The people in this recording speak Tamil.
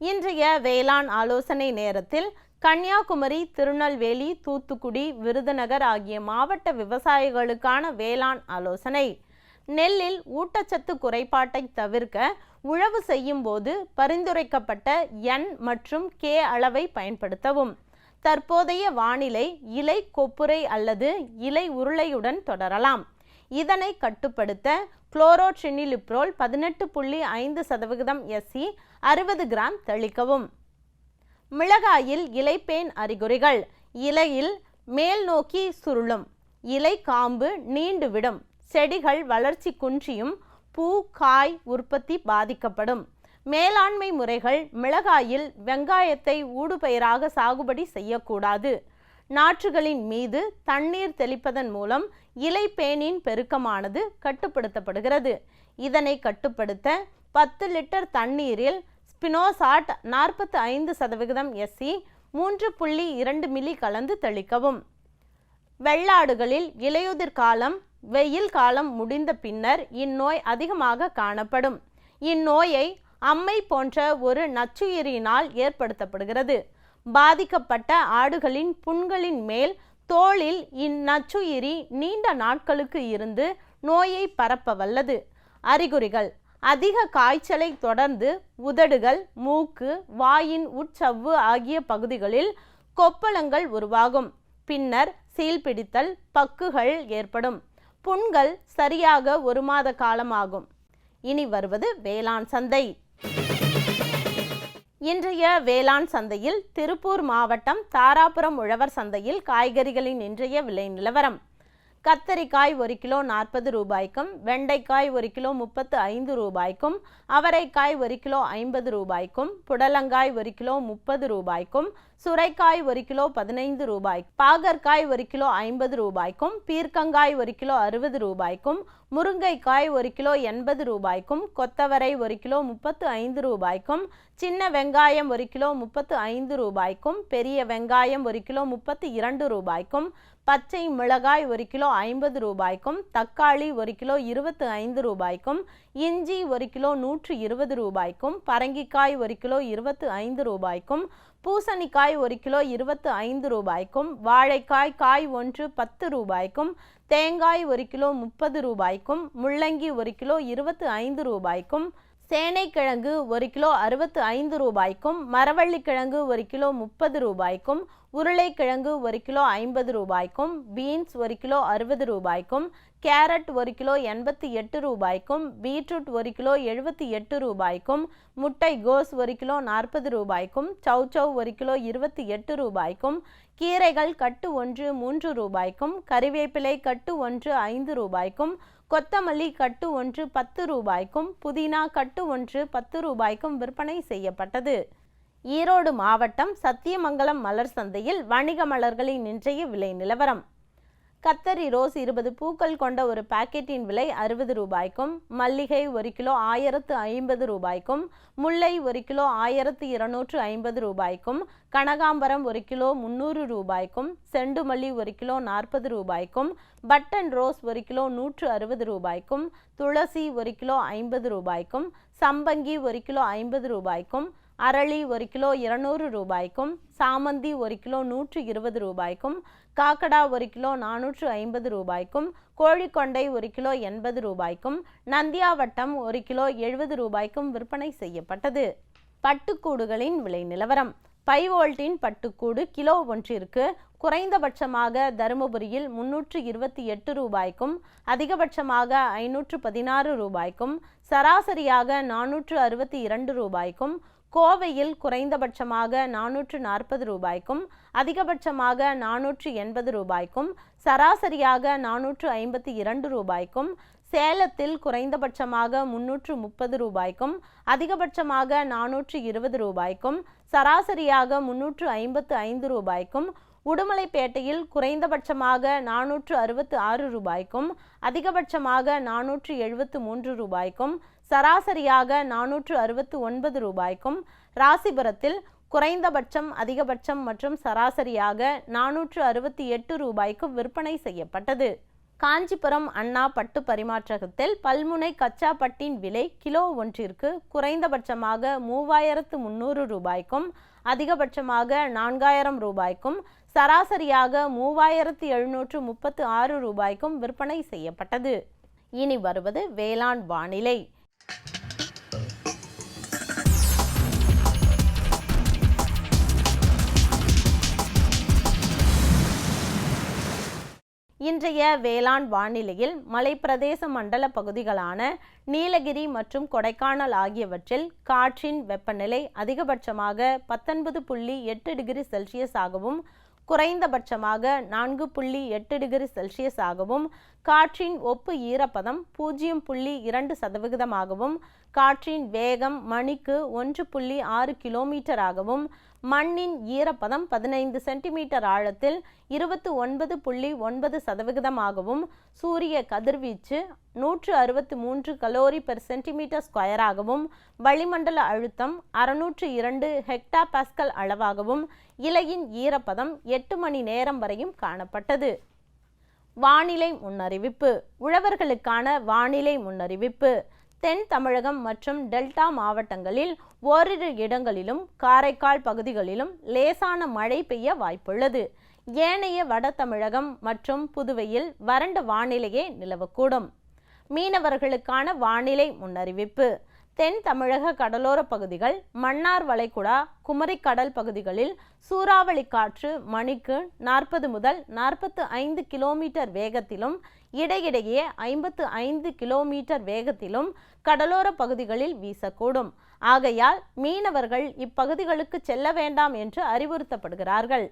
இன்றைய வேளாண் ஆலோசனை நேரத்தில் கன்னியாகுமரி திருநெல்வேலி தூத்துக்குடி விருதுநகர் ஆகிய மாவட்ட விவசாயிகளுக்கான வேளாண் ஆலோசனை. நெல்லில் ஊட்டச்சத்து குறைபாட்டை தவிர்க்க உழவு செய்யும் போது பரிந்துரைக்கப்பட்ட எண் மற்றும் கே அளவை பயன்படுத்தவும். தற்போதைய வானிலை இலை கொப்புரை அல்லது இலை உருளையுடன் தொடரலாம். இதனை கட்டுப்படுத்த குளோரோட்ரினிலிப்ரோல் பதினெட்டு புள்ளி ஐந்து சதவிகிதம் எஸ்சி அறுபது கிராம் தெளிக்கவும். மிளகாயில் இலைப்பேன் அறிகுறிகள். இலையில் மேல் நோக்கி சுருளும். இலை காம்பு நீண்டுவிடும். செடிகள் வளர்ச்சி குன்றியும் பூ காய் உற்பத்தி பாதிக்கப்படும். மேலாண்மை முறைகள் மிளகாயில் வெங்காயத்தை ஊடுபயிராக சாகுபடி செய்யக்கூடாது. நாற்றுகளின் மீது தண்ணீர் தெளிப்பதன் மூலம் இலைப்பேனின் பெருக்கமானது கட்டுப்படுத்தப்படுகிறது. இதனை கட்டுப்படுத்த பத்து லிட்டர் தண்ணீரில் ஸ்பினோசாட் நாற்பத்தி ஐந்து சதவிகிதம் எஸ்சி மூன்று புள்ளி இரண்டு மில்லி கலந்து தெளிக்கவும். வெள்ளாடுகளில் இலையுதிர் காலம் வெயில் காலம் முடிந்த பின்னர் இந்நோய் அதிகமாக காணப்படும். இந்நோயை அம்மை போன்ற ஒரு நச்சுயிரினால் ஏற்படுத்தப்படுகிறது. பாதிக்கப்பட்ட ஆடுகளின் புண்களின் மேல் தோளில் இந்நச்சுயிரி நீண்ட நாட்களுக்கு இருந்து நோயை பரப்ப வல்லது அறிகுறிகள். அதிக காய்ச்சலை தொடர்ந்து உதடுகள் மூக்கு வாயின் உட்சவ்வு ஆகிய பகுதிகளில் கொப்பளங்கள் உருவாகும். பின்னர் சீல்பிடித்தல் பக்குகள் ஏற்படும். புண்கள் சரியாக ஒரு மாத காலமாகும். இனி வருவது வேளாண் சந்தை. இன்றைய வேளாண் சந்தையில் திருப்பூர் மாவட்டம் தாராபுரம் உழவர் சந்தையில் காய்கறிகளின் இன்றைய விலை நிலவரம். கத்தரிக்காய் ஒரு கிலோ நாற்பது ரூபாய்க்கும் வெண்டைக்காய் ஒரு கிலோ முப்பத்து ஐந்து ரூபாய்க்கும் அவரைக்காய் ஒரு கிலோ ஐம்பது ரூபாய்க்கும் புடலங்காய் ஒரு கிலோ முப்பது ரூபாய்க்கும் சுரைக்காய் ஒரு கிலோ பதினைந்து ரூபாய் பாகற்காய் ஒரு கிலோ ஐம்பது ரூபாய்க்கும் பீர்க்கங்காய் ஒரு கிலோ அறுபது ரூபாய்க்கும் முருங்கைக்காய் ஒரு கிலோ எண்பது ரூபாய்க்கும் கொத்தவரை ஒரு கிலோ முப்பத்து ஐந்து ரூபாய்க்கும் சின்ன வெங்காயம் ஒரு கிலோ முப்பத்து ஐந்து ரூபாய்க்கும் பெரிய வெங்காயம் ஒரு கிலோ முப்பத்து இரண்டு ரூபாய்க்கும் பச்சை மிளகாய் ஒரு கிலோ ஐம்பது ரூபாய்க்கும் தக்காளி ஒரு கிலோ இருபத்து ஐந்து ரூபாய்க்கும் இஞ்சி ஒரு கிலோ நூற்று இருபது ரூபாய்க்கும் பரங்கிக்காய் ஒரு கிலோ இருபத்து ஐந்து ரூபாய்க்கும் பூசணிக்காய் ஒரு கிலோ இருபத்து ஐந்து ரூபாய்க்கும் வாழைக்காய் காய் ஒன்று பத்து ரூபாய்க்கும் தேங்காய் ஒரு கிலோ முப்பது ரூபாய்க்கும் முள்ளங்கி ஒரு கிலோ இருபத்து ஐந்து ரூபாய்க்கும் சேனைக்கிழங்கு ஒரு கிலோ அறுபத்து ஐந்து ரூபாய்க்கும் மரவள்ளிக்கிழங்கு ஒரு கிலோ முப்பது ரூபாய்க்கும் உருளைக்கிழங்கு ஒரு கிலோ ஐம்பது ரூபாய்க்கும் பீன்ஸ் ஒரு கிலோ அறுபது ரூபாய்க்கும் கேரட் ஒரு கிலோ எண்பத்தி எட்டு ரூபாய்க்கும் பீட்ரூட் ஒரு கிலோ எழுபத்தி எட்டு ரூபாய்க்கும் முட்டை கோஸ் ஒரு கிலோ நாற்பது ரூபாய்க்கும் சௌச்சௌ ஒரு கிலோ இருபத்தி எட்டு ரூபாய்க்கும் கீரைகள் கட்டு ஒன்று மூன்று ரூபாய்க்கும் கறிவேப்பிலை கட்டு ஒன்று ஐந்து ரூபாய்க்கும் கொத்தமல்லி கட்டு ஒன்று பத்து ரூபாய்க்கும் புதினா கட்டு ஒன்று பத்து ரூபாய்க்கும் விற்பனை செய்யப்பட்டது. ஈரோடு மாவட்டம் சத்தியமங்கலம் மலர் சந்தையில் வணிக மலர்களின் இன்றைய விலை நிலவரம். கத்தரி ரோஸ் இருபது பூக்கள் கொண்ட ஒரு பாக்கெட்டின் விலை அறுபது ரூபாய்க்கும் மல்லிகை ஒரு கிலோ ஆயிரத்து ஐம்பது ரூபாய்க்கும் முல்லை ஒரு கிலோ ஆயிரத்து இருநூற்று ஐம்பது ரூபாய்க்கும் கனகாம்பரம் ஒரு கிலோ முந்நூறு ரூபாய்க்கும் செண்டுமல்லி ஒரு கிலோ நாற்பது ரூபாய்க்கும் பட்டன் ரோஸ் ஒரு கிலோ நூற்று அறுபது ரூபாய்க்கும் துளசி ஒரு கிலோ ஐம்பது ரூபாய்க்கும் சம்பங்கி ஒரு கிலோ ஐம்பது ரூபாய்க்கும் அரளி ஒரு கிலோ இருநூறு ரூபாய்க்கும் சாமந்தி ஒரு கிலோ நூற்று இருபது ரூபாய்க்கும் காக்கடா ஒரு கிலோ நானூற்று ஐம்பது ரூபாய்க்கும் கோழிக்கொண்டை ஒரு கிலோ எண்பது ரூபாய்க்கும் நந்தியாவட்டம் ஒரு கிலோ எழுபது ரூபாய்க்கும் விற்பனை செய்யப்பட்டது. பட்டுக்கூடுகளின் விலை நிலவரம். பைவோல்ட்டின் பட்டுக்கூடு கிலோ ஒன்றிற்கு குறைந்தபட்சமாக தருமபுரியில் முன்னூற்று இருபத்தி எட்டு ரூபாய்க்கும் அதிகபட்சமாக ஐநூற்று பதினாறு ரூபாய்க்கும் சராசரியாக நானூற்று அறுபத்தி இரண்டு ரூபாய்க்கும் கோவையில் குறைந்தபட்சமாக நானூற்று நாற்பது ரூபாய்க்கும் அதிகபட்சமாக நானூற்று எண்பது ரூபாய்க்கும் சராசரியாக நானூற்று ஐம்பத்தி இரண்டு ரூபாய்க்கும் சேலத்தில் குறைந்தபட்சமாக முன்னூற்று முப்பது ரூபாய்க்கும் அதிகபட்சமாக நானூற்று இருபது ரூபாய்க்கும் சராசரியாக முன்னூற்று ஐம்பத்து ஐந்து ரூபாய்க்கும் உடுமலைப்பேட்டையில் குறைந்தபட்சமாக நானூற்று அறுபத்து ஆறு ரூபாய்க்கும் அதிகபட்சமாக நானூற்று எழுபத்து மூன்று ரூபாய்க்கும் சராசரியாக நானூற்று அறுபத்து ஒன்பது ரூபாய்க்கும் ராசிபுரத்தில் குறைந்தபட்சம் அதிகபட்சம் மற்றும் சராசரியாக நானூற்று அறுபத்தி எட்டு ரூபாய்க்கு விற்பனை செய்யப்பட்டது. காஞ்சிபுரம் அண்ணா பட்டு பரிமாற்றகத்தில் பல்முனை கச்சா பட்டின் விலை கிலோ ஒன்றிற்கு குறைந்தபட்சமாக மூவாயிரத்து முந்நூறு ரூபாய்க்கும் அதிகபட்சமாக நான்காயிரம் ரூபாய்க்கும் சராசரியாக மூவாயிரத்தி எழுநூற்று முப்பத்து ஆறு ரூபாய்க்கும் விற்பனை செய்யப்பட்டது. இனி வருவது வேளாண் வானிலை. இன்றைய வேளாண் வானிலையில் மலைப்பிரதேச மண்டல பகுதிகளான நீலகிரி மற்றும் கொடைக்கானல் ஆகியவற்றில் காற்றின் வெப்பநிலை அதிகபட்சமாக பத்தொன்பது புள்ளி எட்டு டிகிரி செல்சியஸ் ஆகவும் குறைந்தபட்சமாக நான்கு புள்ளி எட்டு டிகிரி செல்சியஸ் ஆகவும் காற்றின் ஒப்பு ஈரப்பதம் பூஜ்ஜியம் புள்ளி இரண்டு சதவிகிதமாகவும் காற்றின் வேகம் மணிக்கு ஒன்று புள்ளி ஆறு கிலோமீட்டராகவும் மண்ணின் ஈரப்பதம் பதினைந்து சென்டிமீட்டர் ஆழத்தில் இருபத்து ஒன்பது புள்ளி ஒன்பது சதவிகிதமாகவும் சூரிய கதிர்வீச்சு நூற்று அறுபத்து மூன்று கலோரி பெர் சென்டிமீட்டர் ஸ்கொயராகவும் வளிமண்டல அழுத்தம் அறுநூற்று இரண்டு ஹெக்டா பாஸ்கல் அளவாகவும் இலையின் ஈரப்பதம் எட்டு மணி நேரம் வரையும் காணப்பட்டது. வானிலை முன்னறிவிப்பு. உழவர்களுக்கான வானிலை முன்னறிவிப்பு. தென் தமிழகம் மற்றும் டெல்டா மாவட்டங்களில் ஓரிரு இடங்களிலும் காரைக்கால் பகுதிகளிலும் லேசான மழை பெய்ய வாய்ப்புள்ளது. ஏனைய வட தமிழகம் மற்றும் புதுவையில் வறண்ட வானிலையே நிலவக்கூடும். மீனவர்களுக்கான வானிலை முன்னறிவிப்பு. தென் தமிழக கடலோர பகுதிகள் மன்னார் வளைகுடா குமரிக்கடல் பகுதிகளில் சூறாவளி காற்று மணிக்கு நாற்பது முதல் நாற்பத்து ஐந்து கிலோமீட்டர் வேகத்திலும் இடையிடையே ஐம்பத்து ஐந்து கிலோமீட்டர் வேகத்திலும் கடலோர பகுதிகளில் வீசக்கூடும். ஆகையால் மீனவர்கள் இப்பகுதிகளுக்கு செல்ல வேண்டாம் என்று அறிவுறுத்தப்படுகிறார்கள்.